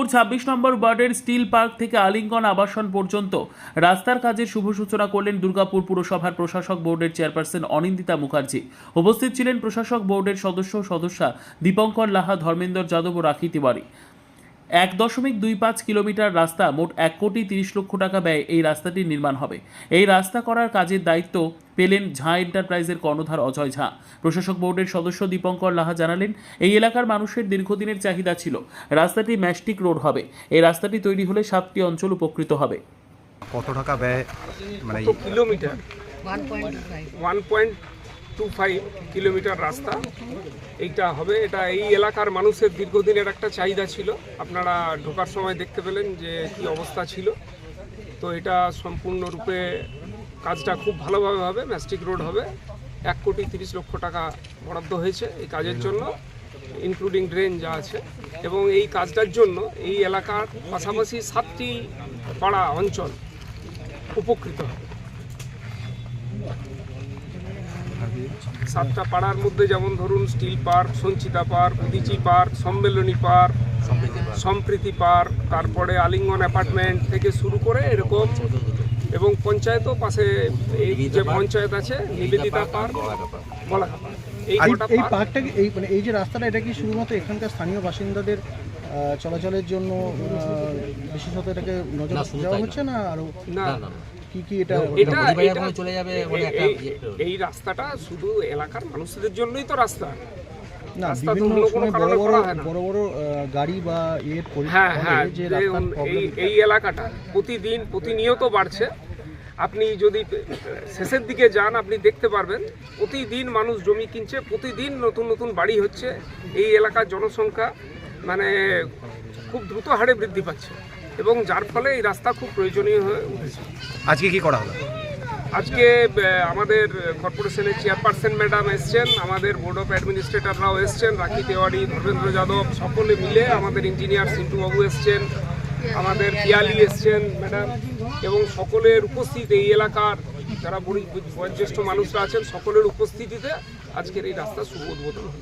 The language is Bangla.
দুর্গাপুর ছাব্বিশ নম্বর ওয়ার্ডের স্টিল পার্ক থেকে আলিঙ্গন আবাসন পর্যন্ত রাস্তার কাজের শুভ সূচনা করলেন দুর্গাপুর পুরসভার প্রশাসক বোর্ডের চেয়ারপারসন অনিন্দিতা মুখার্জি। উপস্থিত ছিলেন প্রশাসক বোর্ডের সদস্য সদস্যা দীপঙ্কর লাহা, ধর্মেন্দ্র যাদব ও রাখি তিওয়ারি। এক দশমিক দুই পাঁচ কিলোমিটার রাস্তা মোট এক কোটি তিরিশ লক্ষ টাকা ব্যয় এই রাস্তাটির নির্মাণ হবে। এই রাস্তা করার কাজের দায়িত্ব পেলেন ঝাঁ এন্টারপ্রাইজের কর্ণধার অজয় ঝা। প্রশাসক বোর্ডের সদস্য দীপঙ্কর লাহা জানালেন এই এলাকার মানুষের দীর্ঘদিনের চাহিদা ছিল। রাস্তাটি ম্যাস্টিক রোড হবে। এই রাস্তাটি তৈরি হলে সাতটি অঞ্চল উপকৃত হবে। কত টাকা ব্যয়? মানে kilometre? One point five. One point two five kilometre রাস্তা। এইটা হবে, এটা এই এলাকার মানুষের দীর্ঘদিনের একটা চাহিদা ছিল। আপনারা ঢোকার সময় দেখতে পেলেন যে কি অবস্থা ছিল। তো এটা সম্পূর্ণরূপে কাজটা খুব ভালোভাবে হবে, ম্যাস্টিক রোড হবে। এক কোটি তিরিশ লক্ষ টাকা বরাদ্দ হয়েছে এই কাজের জন্য ইনক্লুডিং ড্রেন যা আছে। এবং এই কাজটার জন্য এই এলাকার পাশাপাশি সাতটি পাড়া অঞ্চল উপকৃত হবে। সাতটা পাড়ার মধ্যে যেমন ধরুন steel park Sanchita park Udichi park Sammilani park Samprity park. তারপরে আলিঙ্গন অ্যাপার্টমেন্ট থেকে শুরু করে এরকম এবং পঞ্চায়েতও পাশে এই যে পঞ্চায়েত আছে নিবেদিতা পার্ক বলা এই এই কটা এই পার্ক পার্কটা এই মানে এই যে রাস্তাটা এটা কি শুধুমাত্র এখানকার স্থানীয় বাসিন্দাদের চলাচলের জন্য বিশেষত এটাকে নজর দেওয়া হচ্ছে না? আরও না কি কি এটা এটা চলে যাবে এই- একটা এই- রাস্তাটা শুধু এলাকার মানুষদের জন্যই তো রাস্তা। না বিভিন্ন সময় বড় বড় করা হয় না। বড় বড় গাড়ি বা এর হ্যাঁ হ্যাঁ এই এই এলাকাটা প্রতিদিন প্রতিনিয়ত বাড়ছে। আপনি যদি শেষের দিকে যান আপনি দেখতে পারবেন প্রতিদিন মানুষ জমি কিনছে প্রতিদিন নতুন নতুন বাড়ি হচ্ছে। এই এলাকার জনসংখ্যা মানে খুব দ্রুত হারে বৃদ্ধি পাচ্ছে। এবং যার ফলে এই রাস্তা খুব প্রয়োজনীয় হয়ে উঠেছে। আজকে কি করা হলো? আজকে আমাদের কর্পোরেশনের চেয়ারপারসন ম্যাডাম এসছেন আমাদের বোর্ড অফ অ্যাডমিনিস্ট্রেটররাও এসছেন রাখি তেওয়ারি ধর্মেন্দ্র যাদব সকলে মিলে আমাদের ইঞ্জিনিয়ার সিন্টু বাবু এসছেন আমাদের পিয়ালি এসছেন ম্যাডাম এবং সকলের উপস্থিত এই এলাকার যারা বয়োজ্যেষ্ঠ মানুষরা আছেন সকলের উপস্থিতিতে আজকের এই রাস্তা শুভ উদ্বোধন হলো।